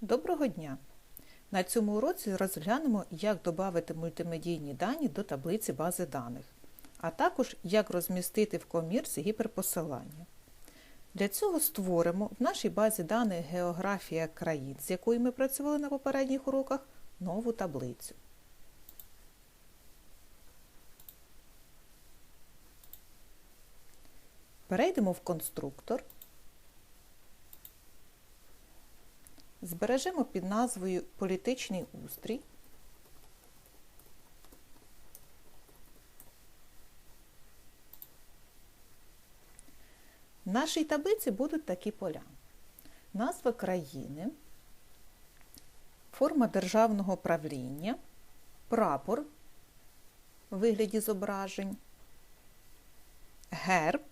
Доброго дня! На цьому уроці розглянемо, як додати мультимедійні дані до таблиці бази даних, а також як розмістити в комірці гіперпосилання. Для цього створимо в нашій базі даних Географія країн, з якою ми працювали на попередніх уроках, нову таблицю. Перейдемо в конструктор. Збережемо під назвою Політичний устрій. В нашій таблиці будуть такі поля. Назва країни, форма державного правління, прапор у вигляді зображень, герб,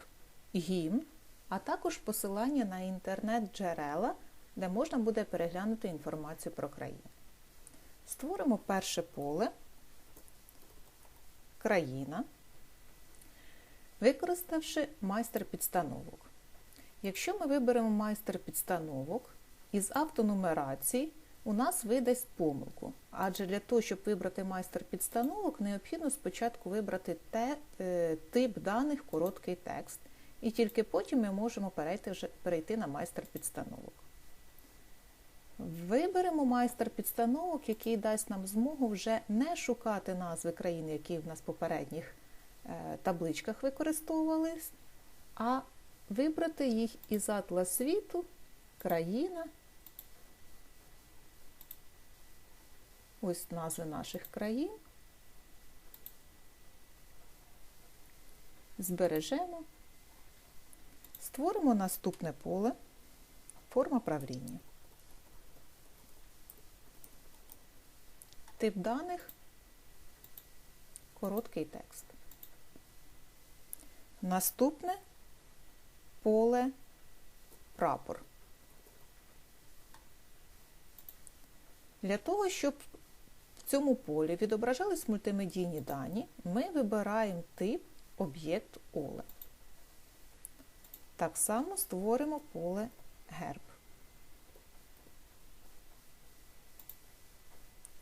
гімн, а також посилання на інтернет-джерела де можна буде переглянути інформацію про країну. Створимо перше поле країна, використавши майстер підстановок. Якщо ми виберемо майстер підстановок, із автонумерації у нас видасть помилку, адже для того, щоб вибрати майстер підстановок, необхідно спочатку вибрати те, е, тип даних короткий текст, і тільки потім ми можемо перейти, перейти на майстер підстановок. Виберемо майстер підстановок, який дасть нам змогу вже не шукати назви країн, які в нас в попередніх е, табличках використовувались, а вибрати їх із атла світу, країна. Ось назви наших країн. Збережемо, створимо наступне поле, форма правління. Тип даних короткий текст. Наступне поле прапор. Для того, щоб в цьому полі відображались мультимедійні дані, ми вибираємо тип об'єкт OLE. Так само створимо поле герб.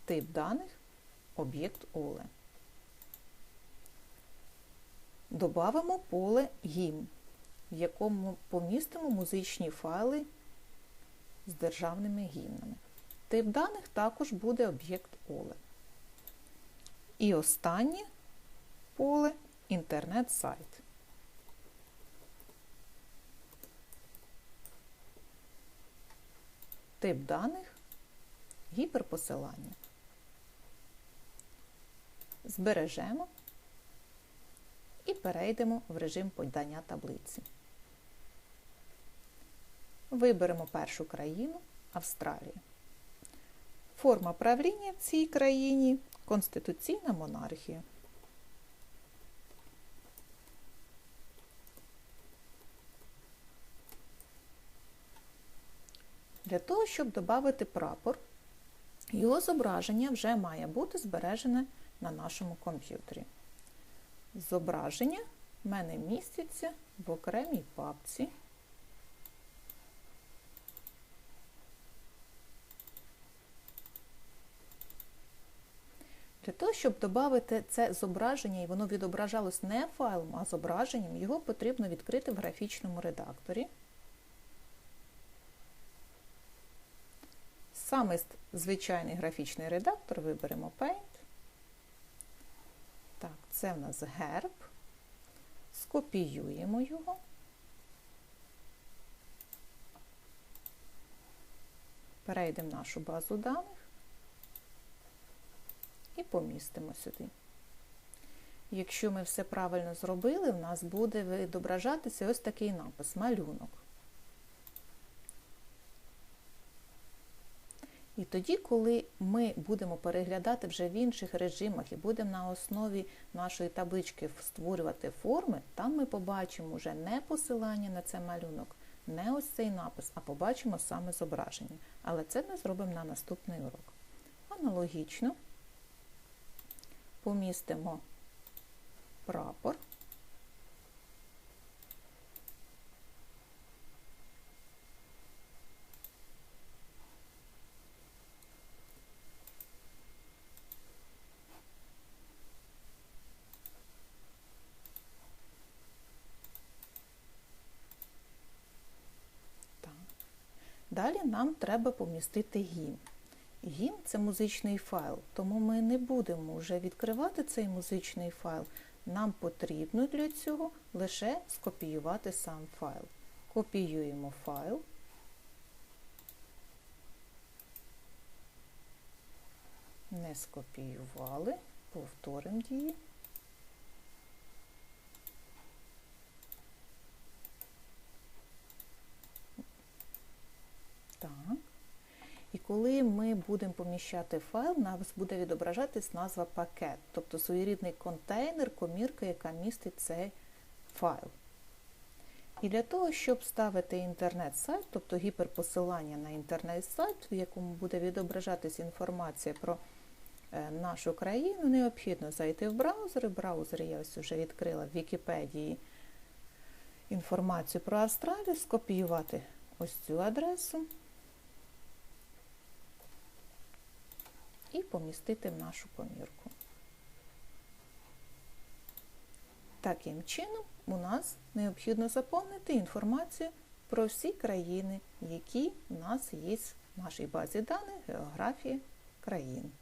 Тип даних об'єкт OLE. Добавимо поле гімн, в якому помістимо музичні файли з державними гімнами. Тип даних також буде об'єкт OLE. І останнє поле інтернет-сайт. Тип даних гіперпосилання збережемо і перейдемо в режим подання таблиці. Виберемо першу країну Австралію. Форма правління в цій країні конституційна монархія. Для того, щоб додати прапор, його зображення вже має бути збережене на нашому комп'ютері. Зображення в мене міститься в окремій папці. Для того, щоб додати це зображення, і воно відображалось не файлом, а зображенням, його потрібно відкрити в графічному редакторі. Саме звичайний графічний редактор виберемо Paint. Так, це в нас герб. Скопіюємо його. Перейдемо в нашу базу даних і помістимо сюди. Якщо ми все правильно зробили, у нас буде відображатися ось такий напис малюнок. І тоді, коли ми будемо переглядати вже в інших режимах і будемо на основі нашої таблички створювати форми, там ми побачимо вже не посилання на цей малюнок, не ось цей напис, а побачимо саме зображення. Але це ми зробимо на наступний урок. Аналогічно помістимо прапор. Далі нам треба помістити гімн. Гімн це музичний файл, тому ми не будемо вже відкривати цей музичний файл. Нам потрібно для цього лише скопіювати сам файл. Копіюємо файл. Не скопіювали, повторимо дії. Так. І коли ми будемо поміщати файл, нас буде відображатись назва пакет, тобто своєрідний контейнер, комірка, яка містить цей файл. І для того, щоб ставити інтернет-сайт, тобто гіперпосилання на інтернет-сайт, в якому буде відображатись інформація про е, нашу країну, необхідно зайти в браузер. В браузері я ось вже відкрила в Вікіпедії інформацію про Австралію, скопіювати ось цю адресу. І помістити в нашу комірку. Таким чином, у нас необхідно заповнити інформацію про всі країни, які у нас є в нашій базі даних географії країн.